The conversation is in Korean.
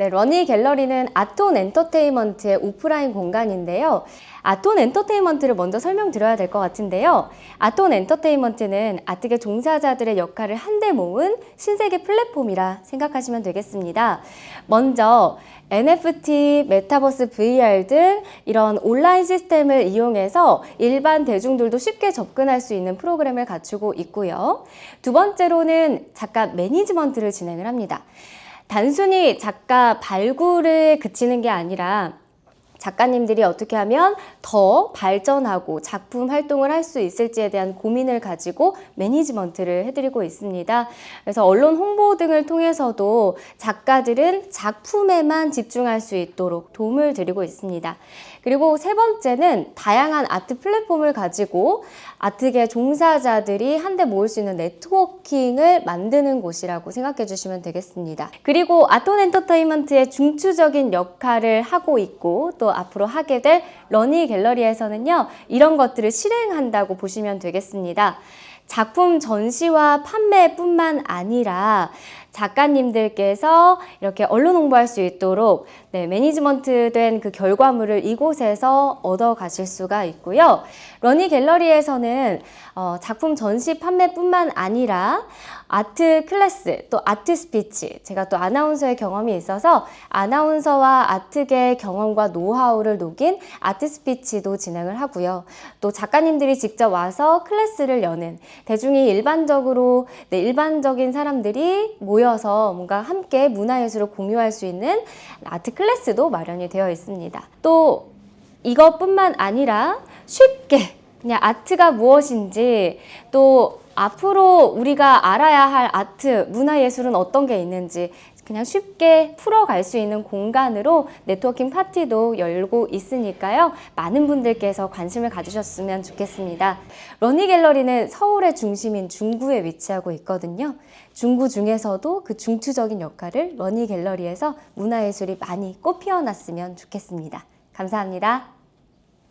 네, 러니 갤러리는 아톤 엔터테인먼트의 오프라인 공간인데요. 아톤 엔터테인먼트를 먼저 설명드려야 될 것 같은데요. 아톤 엔터테인먼트는 아트계 종사자들의 역할을 한데 모은 신세계 플랫폼이라 생각하시면 되겠습니다. 먼저 NFT, 메타버스 VR 등 이런 온라인 시스템을 이용해서 일반 대중들도 쉽게 접근할 수 있는 프로그램을 갖추고 있고요. 두 번째로는 작가 매니지먼트를 진행을 합니다. 단순히 작가 발굴에 그치는 게 아니라 작가님들이 어떻게 하면 더 발전하고 작품 활동을 할 수 있을지에 대한 고민을 가지고 매니지먼트를 해드리고 있습니다. 그래서 언론 홍보 등을 통해서도 작가들은 작품에만 집중할 수 있도록 도움을 드리고 있습니다. 그리고 세 번째는 다양한 아트 플랫폼을 가지고 아트계 종사자들이 한데 모을 수 있는 네트워킹을 만드는 곳이라고 생각해 주시면 되겠습니다. 그리고 아톤 엔터테인먼트의 중추적인 역할을 하고 있고 또 앞으로 하게 될 러니 갤러리에서는요, 이런 것들을 실행한다고 보시면 되겠습니다. 작품 전시와 판매뿐만 아니라 작가님들께서 이렇게 언론 홍보할 수 있도록 네, 매니지먼트 된 그 결과물을 이곳에서 얻어 가실 수가 있고요. 러니 갤러리에서는 어, 작품 전시 판매뿐만 아니라 아트 클래스, 또 아트 스피치, 제가 또 아나운서의 경험이 있어서 아나운서와 아트계 경험과 노하우를 녹인 아트 스피치도 진행을 하고요. 또 작가님들이 직접 와서 클래스를 여는 대중이 일반적으로 네, 일반적인 사람들이 모여서 뭔가 함께 문화예술을 공유할 수 있는 아트 클래스도 마련이 되어 있습니다. 또 이것뿐만 아니라 쉽게 그냥 아트가 무엇인지 또 앞으로 우리가 알아야 할 아트, 문화예술은 어떤 게 있는지 그냥 쉽게 풀어갈 수 있는 공간으로 네트워킹 파티도 열고 있으니까요. 많은 분들께서 관심을 가지셨으면 좋겠습니다. 러니 갤러리는 서울의 중심인 중구에 위치하고 있거든요. 중구 중에서도 그 중추적인 역할을 러니 갤러리에서 문화예술이 많이 꽃 피어났으면 좋겠습니다. 감사합니다.